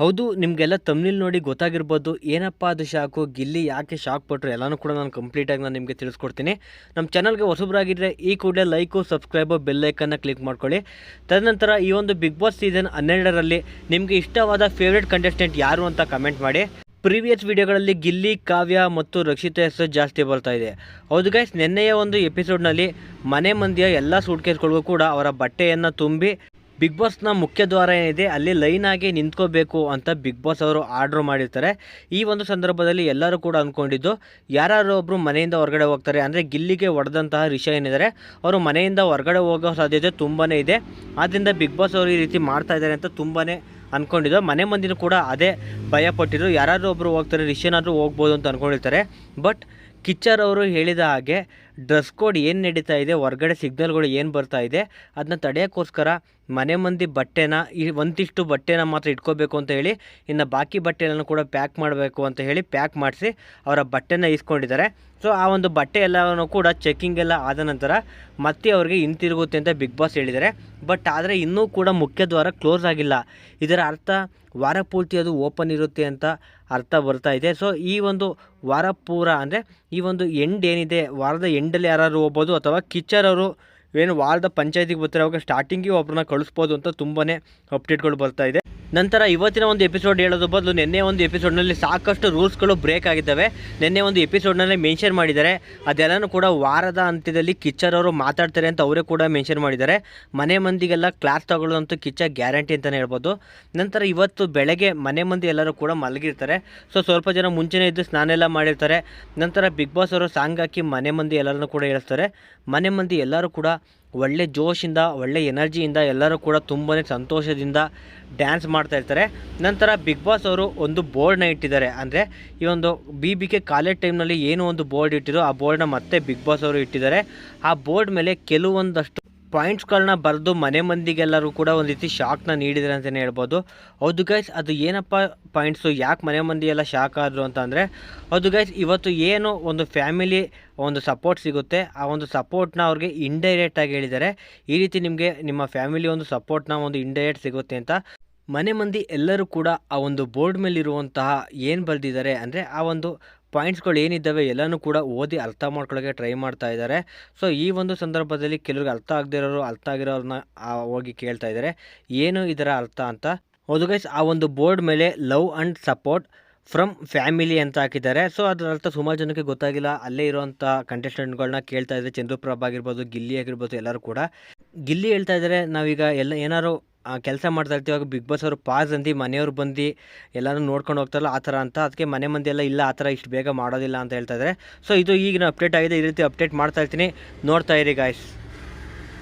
ಹೌದು, ನಿಮಗೆಲ್ಲ ತಮ್ನಿಲ್ ನೋಡಿ ಗೊತ್ತಾಗಿರ್ಬೋದು. ಏನಪ್ಪ ಅದು ಶಾಕು? ಗಿಲ್ಲಿ ಯಾಕೆ ಶಾಕ್ ಪಟ್ಟರು ಎಲ್ಲನೂ ಕೂಡ ನಾನು ಕಂಪ್ಲೀಟಾಗಿ ನಾನು ನಿಮಗೆ ತಿಳಿಸ್ಕೊಡ್ತೀನಿ. ನಮ್ಮ ಚಾನಲ್ಗೆ ಹೊಸಬ್ರಾಗಿದ್ದರೆ ಈ ಕೂಡಲೇ ಲೈಕು ಸಬ್ಸ್ಕ್ರೈಬು ಬೆಲ್ಲೈಕನ್ನು ಕ್ಲಿಕ್ ಮಾಡ್ಕೊಳ್ಳಿ. ತದನಂತರ ಈ ಒಂದು ಬಿಗ್ ಬಾಸ್ ಸೀಸನ್ ಹನ್ನೆರಡರಲ್ಲಿ ನಿಮಗೆ ಇಷ್ಟವಾದ ಫೇವ್ರೇಟ್ ಕಂಟೆಸ್ಟೆಂಟ್ ಯಾರು ಅಂತ ಕಮೆಂಟ್ ಮಾಡಿ. ಪ್ರೀವಿಯಸ್ ವಿಡಿಯೋಗಳಲ್ಲಿ ಗಿಲ್ಲಿ, ಕಾವ್ಯ ಮತ್ತು ರಕ್ಷಿತ ಹೆಸರು ಜಾಸ್ತಿ ಬರ್ತಾ ಇದೆ. ಹೌದು ಗೈಸ್ ನಿನ್ನೆಯ ಒಂದು ಎಪಿಸೋಡ್ನಲ್ಲಿ ಮನೆ ಮಂದಿಯ ಎಲ್ಲ ಸೂಟ್ಕೇಸ್ಗಳಿಗೂ ಕೂಡ ಅವರ ಬಟ್ಟೆಯನ್ನು ತುಂಬಿ ಬಿಗ್ ಬಾಸ್ನ ಮುಖ್ಯ ದ್ವಾರ ಏನಿದೆ, ಅಲ್ಲಿ ಲೈನ್ ಆಗಿ ನಿಂತ್ಕೋಬೇಕು ಅಂತ ಬಿಗ್ ಬಾಸ್ ಅವರು ಆರ್ಡ್ರ್ ಮಾಡಿರ್ತಾರೆ. ಈ ಒಂದು ಸಂದರ್ಭದಲ್ಲಿ ಎಲ್ಲರೂ ಕೂಡ ಅಂದ್ಕೊಂಡಿದ್ದು ಯಾರು ಒಬ್ಬರು ಮನೆಯಿಂದ ಹೊರಗಡೆ ಹೋಗ್ತಾರೆ, ಅಂದರೆ ಗಿಲ್ಲಿಗೆ ಹೊಡೆದಂತಹ ರಿಷ ಏನಿದ್ದಾರೆ, ಅವರು ಮನೆಯಿಂದ ಹೊರಗಡೆ ಹೋಗೋ ಸಾಧ್ಯತೆ ತುಂಬಾ ಇದೆ. ಆದ್ದರಿಂದ ಬಿಗ್ ಬಾಸ್ ಅವರು ಈ ರೀತಿ ಮಾಡ್ತಾ ಇದ್ದಾರೆ ಅಂತ ತುಂಬಾ ಅಂದ್ಕೊಂಡಿದ್ದು ಮನೆ ಮಂದಿನೂ ಕೂಡ ಅದೇ ಭಯಪಟ್ಟಿದ್ರು ಯಾರಾದರೂ ಒಬ್ಬರು ಹೋಗ್ತಾರೆ ರಿಷನಾದರೂ ಹೋಗ್ಬೋದು ಅಂತ ಅಂದ್ಕೊಂಡಿರ್ತಾರೆ ಬಟ್ ಕಿಚ್ಚರ್ ಅವರು ಹೇಳಿದ ಹಾಗೆ ಡ್ರೆಸ್ ಕೋಡ್ ಏನು ನಡೀತಾ ಇದೆ, ಹೊರಗಡೆ ಸಿಗ್ನಲ್ಗಳು ಏನು ಬರ್ತಾ ಇದೆ ಅದನ್ನ ತಡೆಯೋಕ್ಕೋಸ್ಕರ ಮನೆ ಮಂದಿ ಬಟ್ಟೆನ, ಈ ಒಂದಿಷ್ಟು ಬಟ್ಟೆನ ಮಾತ್ರ ಇಟ್ಕೋಬೇಕು ಅಂತ ಹೇಳಿ, ಇನ್ನು ಬಾಕಿ ಬಟ್ಟೆಗಳನ್ನು ಕೂಡ ಪ್ಯಾಕ್ ಮಾಡಬೇಕು ಅಂತ ಹೇಳಿ ಪ್ಯಾಕ್ ಮಾಡಿಸಿ ಅವರ ಬಟ್ಟೆನ ಇಸ್ಕೊಂಡಿದ್ದಾರೆ. ಸೊ ಆ ಒಂದು ಬಟ್ಟೆ ಎಲ್ಲವನ್ನು ಕೂಡ ಚೆಕ್ಕಿಂಗ್ ಎಲ್ಲ ಆದ ನಂತರ ಮತ್ತೆ ಅವರಿಗೆ ಹಿಂತಿರುಗುತ್ತೆ ಅಂತ ಬಿಗ್ ಬಾಸ್ ಹೇಳಿದ್ದಾರೆ. ಬಟ್ ಆದರೆ ಇನ್ನೂ ಕೂಡ ಮುಖ್ಯ ದ್ವಾರ ಕ್ಲೋಸ್ ಆಗಿಲ್ಲ. ಇದರ ಅರ್ಥ ವಾರ ಪೂರ್ತಿ ಅದು ಓಪನ್ ಇರುತ್ತೆ ಅಂತ ಅರ್ಥ ಬರ್ತಾ ಇದೆ. ಸೊ ಈ ಒಂದು ವಾರ ಪೂರ ಅಂದರೆ ಈ ಒಂದು ಎಂಡ್ ಏನಿದೆ, ವಾರದ ಎಂಡಲ್ಲಿ ಯಾರು ಹೋಗ್ಬೋದು ಅಥವಾ ಕಿಚ್ಚರ್ ಅವರು ಏನು ವಾರದ ಪಂಚಾಯತಿಗೆ ಬರ್ತಾರೆ ಅವಾಗ ಸ್ಟಾರ್ಟಿಂಗಿಗೆ ಒಬ್ಬರನ್ನ ಕಳಿಸ್ಬೋದು ಅಂತ ತುಂಬಾ ಅಪ್ಡೇಟ್ಗಳು ಬರ್ತಾ ಇದೆ. ನಂತರ ಇವತ್ತಿನ ಒಂದು ಎಪಿಸೋಡ್ ಹೇಳೋದು ಬದಲು ನಿನ್ನೆ ಒಂದು ಎಪಿಸೋಡ್ನಲ್ಲಿ ಸಾಕಷ್ಟು ರೂಲ್ಸ್ಗಳು ಬ್ರೇಕ್ ಆಗಿದ್ದಾವೆ. ನಿನ್ನೆ ಒಂದು ಎಪಿಸೋಡ್ನಲ್ಲಿ ಮೆನ್ಷನ್ ಮಾಡಿದ್ದಾರೆ. ಅದೆಲ್ಲನೂ ಕೂಡ ವಾರದ ಅಂತ್ಯದಲ್ಲಿ ಕಿಚ್ಚರ್ ಅವರು ಮಾತಾಡ್ತಾರೆ ಅಂತ ಅವರೇ ಕೂಡ ಮೆನ್ಷನ್ ಮಾಡಿದ್ದಾರೆ. ಮನೆ ಮಂದಿಗೆಲ್ಲ ಕ್ಲಾಸ್ ತಗೊಳ್ಳೋದಂತೂ ಕಿಚ್ಚ ಗ್ಯಾರಂಟಿ ಅಂತಲೇ ಹೇಳ್ಬೋದು. ನಂತರ ಇವತ್ತು ಬೆಳಗ್ಗೆ ಮನೆ ಮಂದಿ ಎಲ್ಲರೂ ಕೂಡ ಮಲಗಿರ್ತಾರೆ. ಸೊ ಸ್ವಲ್ಪ ಜನ ಮುಂಚೆನೇ ಇದ್ದು ಸ್ನಾನ ಎಲ್ಲ ಮಾಡಿರ್ತಾರೆ. ನಂತರ ಬಿಗ್ ಬಾಸ್ ಅವರು ಸಾಂಗ್ ಹಾಕಿ ಮನೆ ಮಂದಿ ಎಲ್ಲರನ್ನೂ ಕೂಡ ಹೇಳ್ತಾರೆ ಮನೆ ಮಂದಿ ಎಲ್ಲರೂ ಕೂಡ ಒಳ್ಳೆ ಜೋಶಿಂದ, ಒಳ್ಳೆ ಎನರ್ಜಿಯಿಂದ ಎಲ್ಲರೂ ಕೂಡ ತುಂಬಾ ಸಂತೋಷದಿಂದ ಡ್ಯಾನ್ಸ್ ಮಾಡ್ತಾ ಇರ್ತಾರೆ. ನಂತರ ಬಿಗ್ ಬಾಸ್ ಅವರು ಒಂದು ಬೋರ್ಡ್ನ ಇಟ್ಟಿದ್ದಾರೆ. ಅಂದರೆ ಈ ಒಂದು ಬಿ ಬಿ ಕೆ ಕಾಲೇಜ್ ಟೈಮ್ನಲ್ಲಿ ಏನು ಒಂದು ಬೋರ್ಡ್ ಇಟ್ಟಿರೋ ಆ ಬೋರ್ಡ್ನ ಮತ್ತೆ ಬಿಗ್ ಬಾಸ್ ಅವರು ಇಟ್ಟಿದ್ದಾರೆ. ಆ ಬೋರ್ಡ್ ಮೇಲೆ ಕೆಲವೊಂದಷ್ಟು ಪಾಯಿಂಟ್ಸ್ಗಳನ್ನ ಬರೆದು ಮನೆ ಮಂದಿಗೆಲ್ಲರೂ ಕೂಡ ಒಂದು ರೀತಿ ಶಾಕ್ನ ನೀಡಿದ್ದಾರೆ ಅಂತಲೇ ಹೇಳ್ಬೋದು. ಹೌದು ಗೈಸ್ ಅದು ಏನಪ್ಪ ಪಾಯಿಂಟ್ಸು ಯಾಕೆ ಮನೆ ಮಂದಿ ಎಲ್ಲ ಶಾಕ್ ಆದರು ಅಂತಂದರೆ, ಹೌದು ಗೈಸ್ ಇವತ್ತು ಏನು ಒಂದು ಫ್ಯಾಮಿಲಿ ಒಂದು ಸಪೋರ್ಟ್ ಸಿಗುತ್ತೆ, ಆ ಒಂದು ಸಪೋರ್ಟ್ನ ಅವ್ರಿಗೆ ಇಂಡೈರೆಕ್ಟಾಗಿ ಹೇಳಿದ್ದಾರೆ. ಈ ರೀತಿ ನಿಮಗೆ ನಿಮ್ಮ ಫ್ಯಾಮಿಲಿ ಒಂದು ಸಪೋರ್ಟ್ನ ಒಂದು ಇಂಡೈರೆಕ್ಟ್ ಸಿಗುತ್ತೆ ಅಂತ ಮನೆ ಮಂದಿ ಎಲ್ಲರೂ ಕೂಡ ಆ ಒಂದು ಬೋರ್ಡ್ ಮೇಲಿರುವಂತಹ ಏನು ಬರೆದಿದ್ದಾರೆ ಅಂದರೆ ಆ ಒಂದು ಪಾಯಿಂಟ್ಸ್ಗಳು ಏನಿದ್ದಾವೆ ಎಲ್ಲನೂ ಕೂಡ ಓದಿ ಅರ್ಥ ಮಾಡ್ಕೊಳ್ಳೋಕ್ಕೆ ಟ್ರೈ ಮಾಡ್ತಾ ಇದ್ದಾರೆ. ಸೊ, ಈ ಒಂದು ಸಂದರ್ಭದಲ್ಲಿ ಕೆಲವ್ರಿಗೆ ಅರ್ಥ ಆಗದಿರೋರು ಅರ್ಥ ಆಗಿರೋರನ್ನ ಹೋಗಿ ಕೇಳ್ತಾ ಇದ್ದಾರೆ. ಏನು ಇದರ ಅರ್ಥ ಅಂತ? ಹೌದು ಗೈಸ್ ಆ ಒಂದು ಬೋರ್ಡ್ ಮೇಲೆ love and support from family ಅಂತ ಹಾಕಿದ್ದಾರೆ. ಸೊ, ಅದರ ಅರ್ಥ ಸುಮಾರು ಜನಕ್ಕೆ ಗೊತ್ತಾಗಿಲ್ಲ. ಅಲ್ಲೇ ಇರುವಂಥ ಕಂಟೆಸ್ಟೆಂಟ್ಗಳನ್ನ ಕೇಳ್ತಾ ಇದ್ದಾರೆ. ಚಂದ್ರಪ್ರಭ ಆಗಿರ್ಬೋದು, ಗಿಲ್ಲಿ ಆಗಿರ್ಬೋದು ಎಲ್ಲರೂ ಕೂಡ. ಗಿಲ್ಲಿ ಹೇಳ್ತಾ ಇದ್ದಾರೆ, ನಾವೀಗ ಎಲ್ಲ ಏನಾರು ಕೆಲಸ ಮಾಡ್ತಾ ಇರ್ತೀವಿ. ಬಿಗ್ ಬಾಸ್ ಅವರು ಪಾಸ್ ಅಂದು, ಮನೆಯವ್ರು ಬಂದು ಎಲ್ಲರೂ ನೋಡ್ಕೊಂಡು ಹೋಗ್ತಾರಲ್ಲ, ಆ ಥರ ಅಂತ. ಅದಕ್ಕೆ ಮನೆ ಮಂದಿ ಎಲ್ಲ, ಇಲ್ಲ, ಆ ಥರ ಇಷ್ಟು ಬೇಗ ಮಾಡೋದಿಲ್ಲ ಅಂತ ಹೇಳ್ತಾ ಇದ್ದಾರೆ ಸೊ ಇದು ಈಗಿನ ಅಪ್ಡೇಟ್ ಆಗಿದೆ. ಈ ರೀತಿ ಅಪ್ಡೇಟ್ ಮಾಡ್ತಾ ಇರ್ತೀನಿ. ನೋಡ್ತಾ ಇರಿ ಗಾಯ್ಸ್